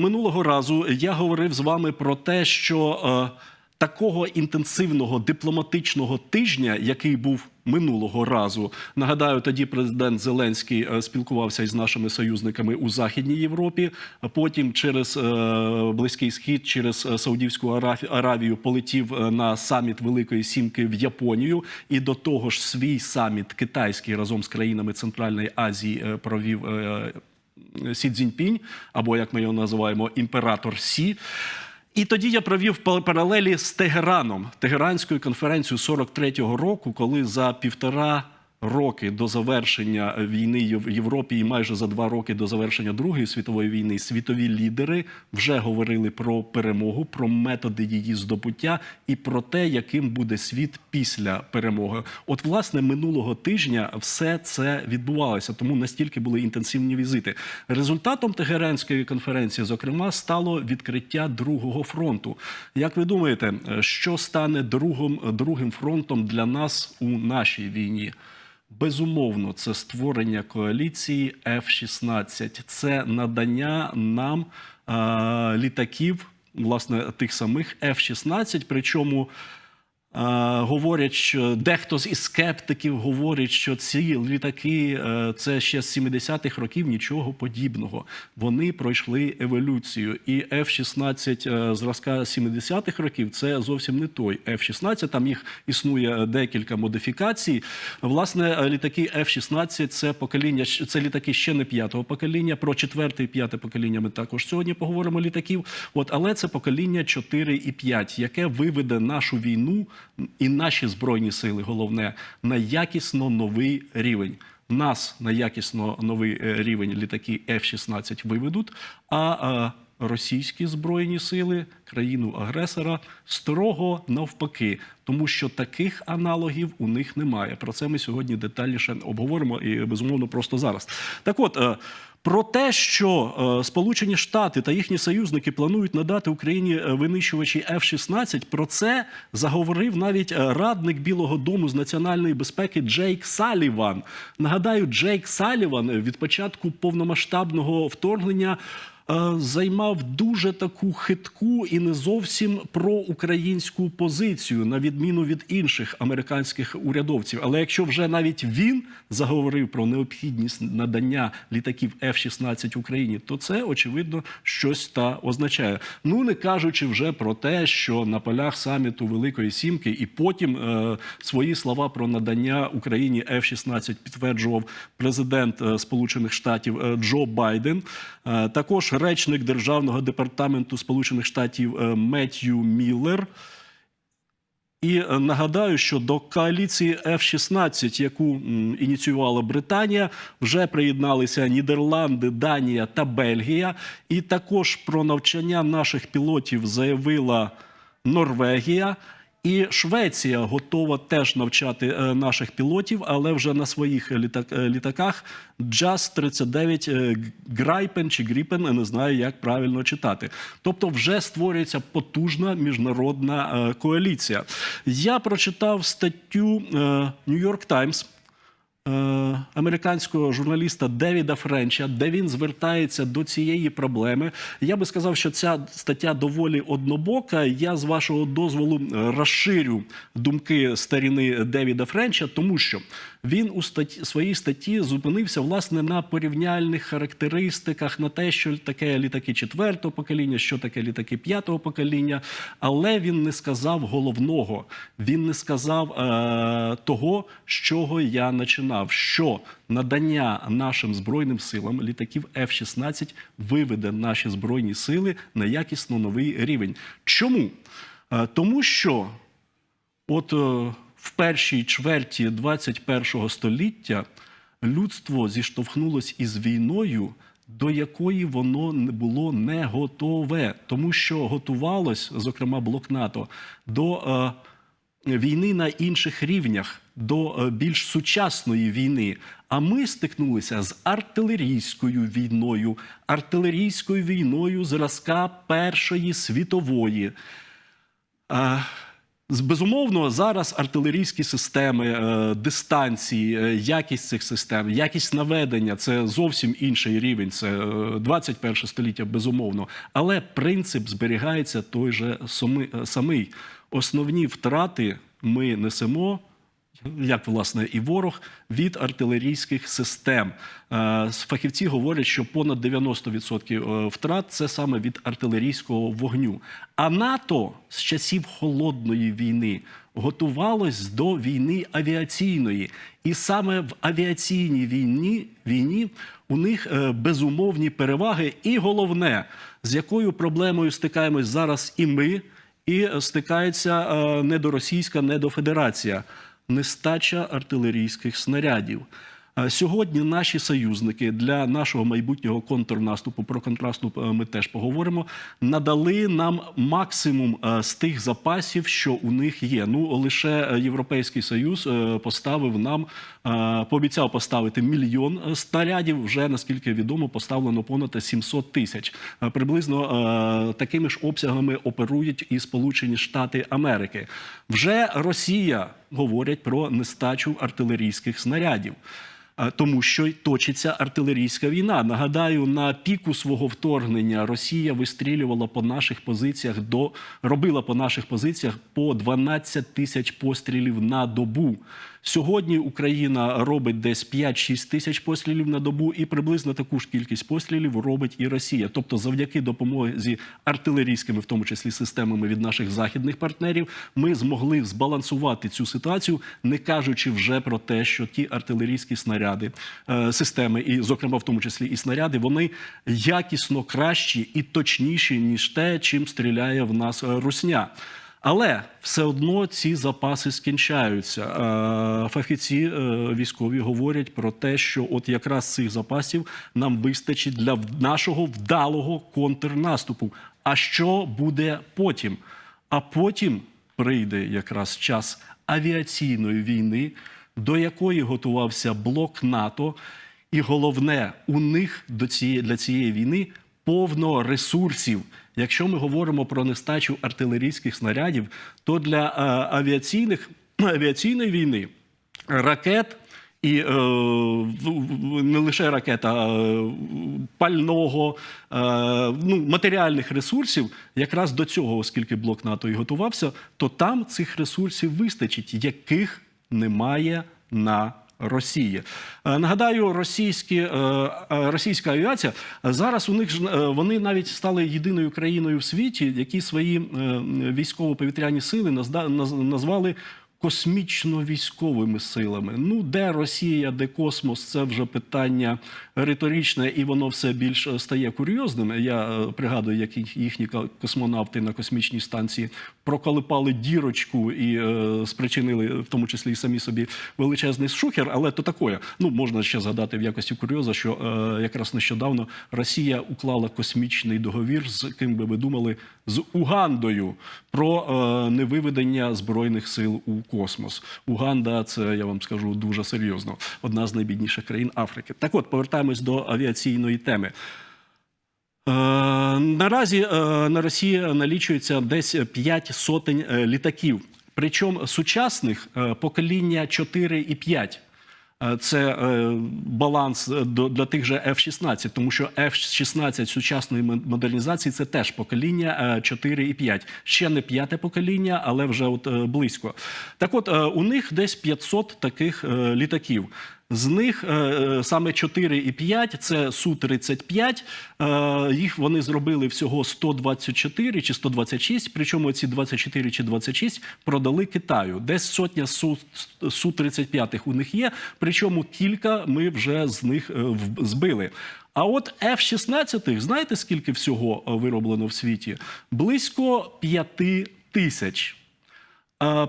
минулого разу я говорив з вами про те, що е, такого інтенсивного дипломатичного тижня, який був минулого разу, нагадаю, тоді президент Зеленський е, спілкувався із нашими союзниками у Західній Європі. Потім через е, Близький Схід, через Саудівську Аравію полетів на саміт Великої Сімки в Японію. І до того ж, свій саміт китайський разом з країнами Центральної Азії провів. Сі Цзіньпінь, або як ми його називаємо, імператор Сі. І тоді я провів паралелі з Тегераном, Тегеранською конференцією 43-го року, коли за півтора роки до завершення війни в Європі і майже за два роки до завершення Другої світової війни світові лідери вже говорили про перемогу, про методи її здобуття і про те, яким буде світ після перемоги. От, власне, минулого тижня все це відбувалося, тому настільки були інтенсивні візити. Результатом Тегеранської конференції, зокрема, стало відкриття другого фронту. Як ви думаєте, що стане другим, другим фронтом для нас у нашій війні? Безумовно, це створення коаліції F-16. Це надання нам е, літаків, власне, тих самих F-16, причому. Говорять, що дехто із скептиків говорить, що ці літаки е, це ще з 70-х років нічого подібного. Вони пройшли еволюцію. І F-16 е, зразка 70-х років це зовсім не той F-16. Там їх існує декілька модифікацій. Власне, літаки F-16 це покоління, це літаки ще не п'ятого покоління. Про четверте і п'яте покоління ми також сьогодні поговоримо літаків. От, але це покоління 4 і 5, яке виведе нашу війну і наші збройні сили, головне, на якісно новий рівень. Нас на якісно новий е, рівень літаки F-16 виведуть, а е, російські збройні сили країну-агресора строго навпаки, тому що таких аналогів у них немає. Про це ми сьогодні детальніше обговоримо і безумовно просто зараз. Так от. Про те, що е, Сполучені Штати та їхні союзники планують надати Україні е, винищувачі F-16, про це заговорив навіть е, радник Білого Дому з національної безпеки Джейк Саліван. Нагадаю, Джейк Саліван від початку повномасштабного вторгнення займав дуже таку хитку і не зовсім проукраїнську позицію, на відміну від інших американських урядовців. Але якщо вже навіть він заговорив про необхідність надання літаків F-16 Україні, то це очевидно щось та означає. Ну не кажучи вже про те, що на полях саміту Великої Сімки, і потім е, свої слова про надання Україні F-16 підтверджував президент е, Сполучених Штатів е, Джо Байден. Е, також речник Державного департаменту Сполучених Штатів е, Меттью Міллер. І е, нагадаю, що до коаліції F-16, яку ініціювала Британія, вже приєдналися Нідерланди, Данія та Бельгія. І також про навчання наших пілотів заявила Норвегія. І Швеція готова теж навчати е, наших пілотів, але вже на своїх е, літаках JAS 39 е, Грайпен чи Гріпен, не знаю, як правильно читати. Тобто, вже створюється потужна міжнародна коаліція. Я прочитав статтю New York Times американського журналіста Девіда Френча, де він звертається до цієї проблеми. Я би сказав, що ця стаття доволі однобока. Я з вашого дозволу е, розширю думки старіни Девіда Френча, тому що він у статті, своїй статті зупинився власне на порівняльних характеристиках, на те, що таке літаки четвертого покоління, що таке літаки п'ятого покоління. Але він не сказав головного. Він не сказав е, того, з чого я починав. Що надання нашим збройним силам літаків F-16 виведе наші збройні сили на якісно новий рівень. Чому? Е, тому що От е, в першій чверті 21-го століття людство зіштовхнулось із війною, до якої воно не було не готове, тому що готувалось, зокрема блок НАТО, до е, війни на інших рівнях, до е, більш сучасної війни. А ми стикнулися з артилерійською війною, артилерійською війною зразка Першої світової. Безумовно, зараз артилерійські системи, е, дистанції, е, якість цих систем, якість наведення це зовсім інший рівень. Це е, 21 століття, безумовно. Але принцип зберігається той же самий. Основні втрати ми несемо як власне і ворог від артилерійських систем. Е, Фахівці говорять, що понад 90% втрат це саме від артилерійського вогню. А НАТО з часів холодної війни готувалось до війни авіаційної, і саме в авіаційній війні, війні у них е, безумовні переваги, і головне, з якою проблемою стикаємось зараз і ми, і стикається е, недоросійська, недофедерація нестача артилерійських снарядів. Е, Сьогодні наші союзники для нашого майбутнього контрнаступу про контрнаступ е, ми теж поговоримо. Надали нам максимум е, з тих запасів, що у них є. Ну лише Європейський Союз поставив нам, пообіцяв поставити мільйон снарядів. Вже наскільки відомо, поставлено понад 700 тисяч. Приблизно такими ж обсягами оперують і Сполучені Штати Америки. Вже Росія говорять про нестачу артилерійських снарядів. Тому що точиться артилерійська війна. Нагадаю, на піку свого вторгнення Росія вистрілювала по наших позиціях до робила по наших позиціях по 12 тисяч пострілів на добу. Сьогодні Україна робить десь 5-6 тисяч пострілів на добу, і приблизно таку ж кількість пострілів робить і Росія. Тобто, завдяки допомозі артилерійськими, в тому числі системами від наших західних партнерів, ми змогли збалансувати цю ситуацію, не кажучи вже про те, що ті артилерійські снаряди, е, системи, і, зокрема, в тому числі і снаряди, вони якісно кращі і точніші ніж те, чим стріляє в нас е, русня. Але все одно ці запаси скінчаються. Е, Фахівці е, військові говорять про те, що от якраз цих запасів нам вистачить для нашого вдалого контрнаступу. А що буде потім? А потім прийде якраз час авіаційної війни, до якої готувався блок НАТО. І головне, у них до цієї для цієї війни повно ресурсів. Якщо ми говоримо про нестачу артилерійських снарядів, то для е, авіаційних авіаційної війни ракет. І е, не лише ракет, а е, пального, е, ну, матеріальних ресурсів, якраз до цього, оскільки блок НАТО і готувався, то там цих ресурсів вистачить, яких немає на Росії. Е, Нагадаю, російські, е, е, російська авіація зараз у них ж вони навіть стали єдиною країною в світі, які свої військово-повітряні сили назвали космічно-військовими силами. Ну, де Росія, де космос, це вже питання риторичне, і воно все більш е, стає курйозним. Я е, пригадую, як їхні космонавти на космічній станції проколипали дірочку і е, спричинили в тому числі і самі собі величезний шухер. Але то таке. Ну можна ще згадати в якості курйоза, що якраз нещодавно Росія уклала космічний договір з ким би ви думали з Угандою про невиведення збройних сил у космос. Уганда, це я вам скажу дуже серйозно. Одна з найбідніших країн Африки. Так, от повертаємось до авіаційної теми. Е, Наразі е, на Росії налічується десь 5 сотень е, літаків. Причому сучасних покоління 4 і 5. Е, Це баланс для тих же F-16, тому що F-16 сучасної модернізації це теж покоління е, 4 і 5. Ще не п'яте покоління, але вже от близько. Так от, у них десь 500 таких літаків. З них е, е, саме 4 і 5 – це Су-35. Е, Їх вони зробили всього 124 чи 126, причому ці 24 чи 26 продали Китаю. Десь сотня Су- Су-35 у них є, причому кілька ми вже з них збили. А от F-16, знаєте, скільки всього вироблено в світі? Близько 5 тисяч.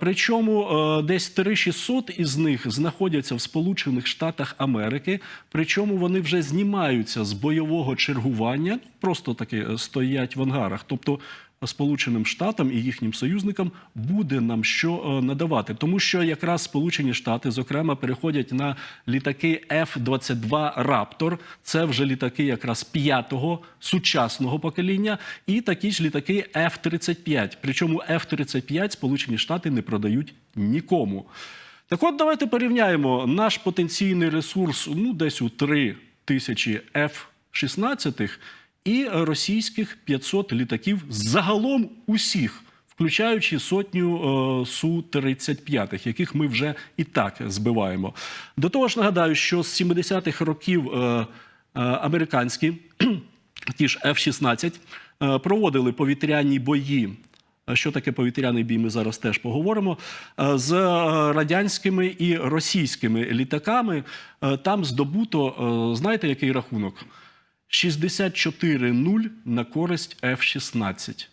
Причому е, десь 3600 із них знаходяться в Сполучених Штатах Америки. Причому вони вже знімаються з бойового чергування, просто таки е, стоять в ангарах. Тобто Сполученим Штатам і їхнім союзникам буде нам що е, надавати, тому що якраз Сполучені Штати, зокрема, переходять на літаки F-22 Raptor. Це вже літаки якраз п'ятого сучасного покоління, і такі ж літаки F-35. Причому F-35 Сполучені Штати не продають нікому. Так от давайте порівняємо наш потенційний ресурс ну, десь у 3 тисячі F-16 і російських 500 літаків загалом усіх, включаючи сотню е, Су-35, яких ми вже і так збиваємо. До того ж, нагадаю, що з 70-х років е, е, американські ті ж F-16 е, проводили повітряні бої Що таке повітряний бій? Ми зараз теж поговоримо з радянськими і російськими літаками. Там здобуто, знаєте, який рахунок? 64-0 на користь F-16.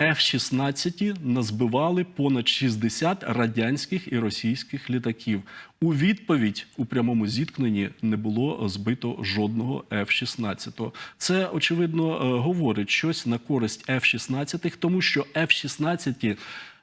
F-16 назбивали понад 60 радянських і російських літаків. У відповідь у прямому зіткненні не було збито жодного F-16. Це очевидно е, говорить щось на користь F-16, тому що F-16 Е,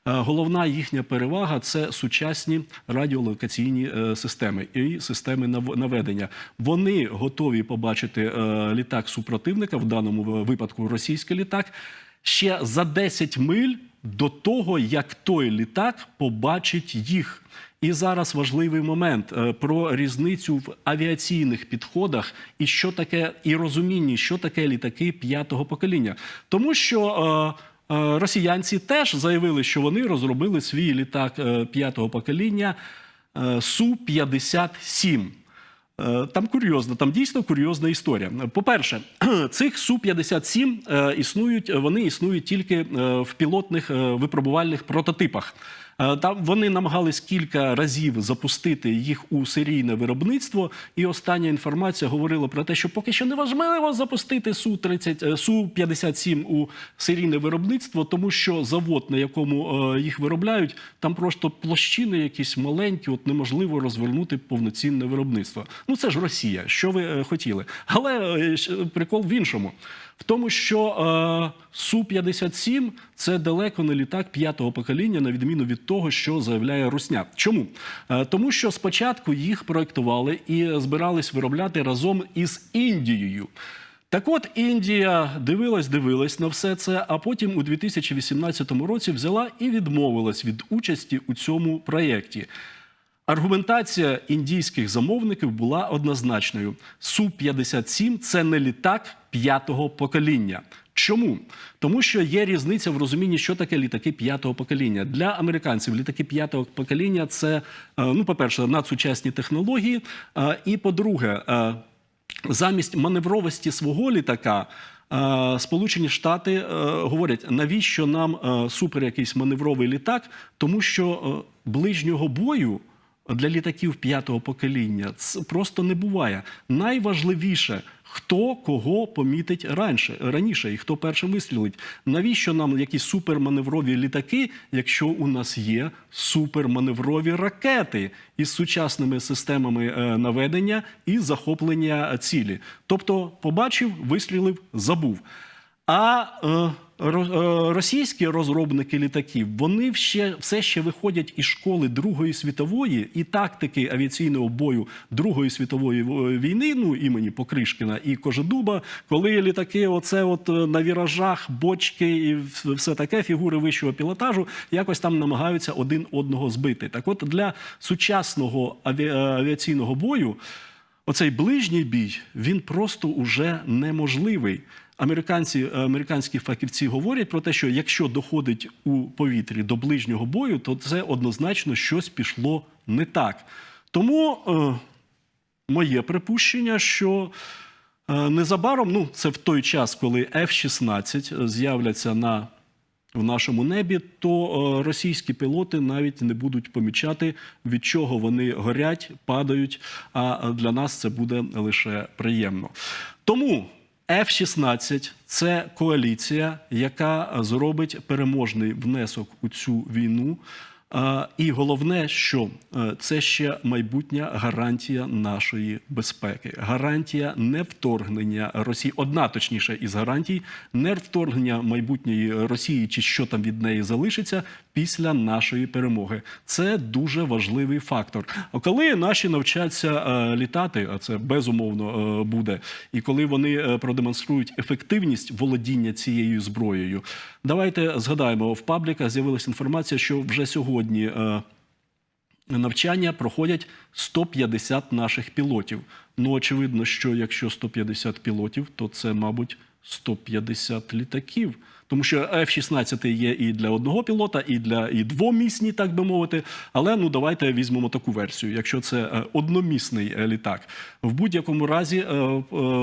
Головна їхня перевага це сучасні радіолокаційні е, системи і системи наведення. Вони готові побачити е, літак супротивника, в даному випадку російський літак, ще за 10 миль до того, як той літак побачить їх. І зараз важливий момент е, про різницю в авіаційних підходах і що таке, і розумінні, що таке літаки п'ятого покоління. Тому що е, Е, Росіянці теж заявили, що вони розробили свій літак е, п'ятого покоління е, Су-57. Е, Там курйозно, там дійсно курйозна історія. По-перше, цих Су-57 е, існують, вони існують тільки е, в пілотних випробувальних прототипах. Там вони намагались кілька разів запустити їх у серійне виробництво, і остання інформація говорила про те, що поки що неважливо запустити Су-30, е, Су-57 у серійне виробництво, тому що завод, на якому їх виробляють, там просто площини якісь маленькі, от неможливо розвернути повноцінне виробництво. Ну це ж Росія. Що ви е, хотіли? Але е, прикол в іншому. В тому, що е, Су-57 це далеко не літак п'ятого покоління, на відміну від того, що заявляє Русня. Чому? Е, тому що спочатку їх проектували і збирались виробляти разом із Індією. Так от Індія дивилась, дивилась на все це, а потім у 2018 році взяла і відмовилась від участі у цьому проєкті. Аргументація індійських замовників була однозначною: Су-57 це не літак п'ятого покоління. Чому? Тому що є різниця в розумінні, що таке літаки п'ятого покоління. Для американців літаки п'ятого покоління це, е, ну, по-перше, надсучасні технології. е, І по-друге, е, замість маневровості свого літака. Сполучені Штати говорять, навіщо нам супер якийсь маневровий літак, тому що ближнього бою для літаків п'ятого покоління це просто не буває. Найважливіше, хто кого помітить раніше, раніше і хто першим вистрілить. Навіщо нам якісь суперманеврові літаки, якщо у нас є суперманеврові ракети із сучасними системами е, наведення і захоплення цілі? Тобто, побачив, вистрілив, забув. А е, е, російські розробники літаків вони ще все ще виходять із школи Другої світової і тактики авіаційного бою Другої світової війни, ну імені Покришкіна і Кожедуба, коли літаки, оце от е, на віражах, бочки і все таке, фігури вищого пілотажу, якось там намагаються один одного збити. Так, от для сучасного аві- е, авіаційного бою. Оцей ближній бій він просто уже неможливий. Американці, американські фахівці говорять про те, що якщо доходить у повітрі до ближнього бою, то це однозначно щось пішло не так. Тому е, моє припущення, що е, незабаром, ну це в той час, коли F-16 з'являться на в нашому небі, то е, російські пілоти навіть не будуть помічати, від чого вони горять, падають. А для нас це буде лише приємно. Тому F-16 – це коаліція, яка зробить переможний внесок у цю війну. І головне, що е, це ще майбутня гарантія нашої безпеки, гарантія невторгнення Росії. Одна точніше із гарантій не вторгнення майбутньої Росії, чи що там від неї залишиться після нашої перемоги. Це дуже важливий фактор. Коли наші навчаться е, літати, а це безумовно е, буде, і коли вони продемонструють ефективність володіння цією зброєю, давайте згадаємо в пабліках з'явилася інформація, що вже сьогодні. Е, Навчання проходять 150 наших пілотів. Ну, очевидно, що якщо 150 пілотів, то це, мабуть, 150 літаків. Тому що F-16 є і для одного пілота, і для і двомісні, так би мовити. Але ну давайте візьмемо таку версію. Якщо це е, одномісний е, літак, в будь-якому разі е,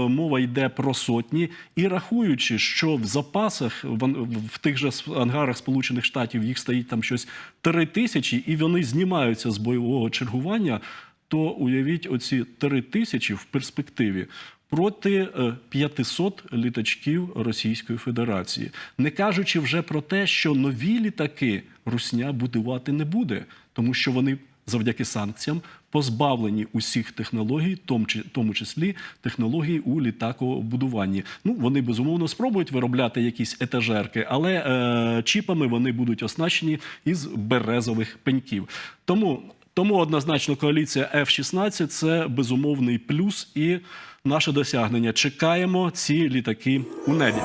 мова йде про сотні, і рахуючи, що в запасах в, тих же ангарах Сполучених Штатів їх стоїть там щось 3 тисячі, і вони знімаються з бойового чергування, то уявіть оці 3 тисячі в перспективі проти е, 500 літачків Російської Федерації, не кажучи вже про те, що нові літаки Русня будувати не буде, тому що вони завдяки санкціям позбавлені усіх технологій, тому числі технологій у літакобудуванні. Ну вони безумовно спробують виробляти якісь етажерки, але е, чіпами вони будуть оснащені із березових пеньків. Тому тому однозначно коаліція F-16 – це безумовний плюс і наше досягнення. Чекаємо ці літаки у небі.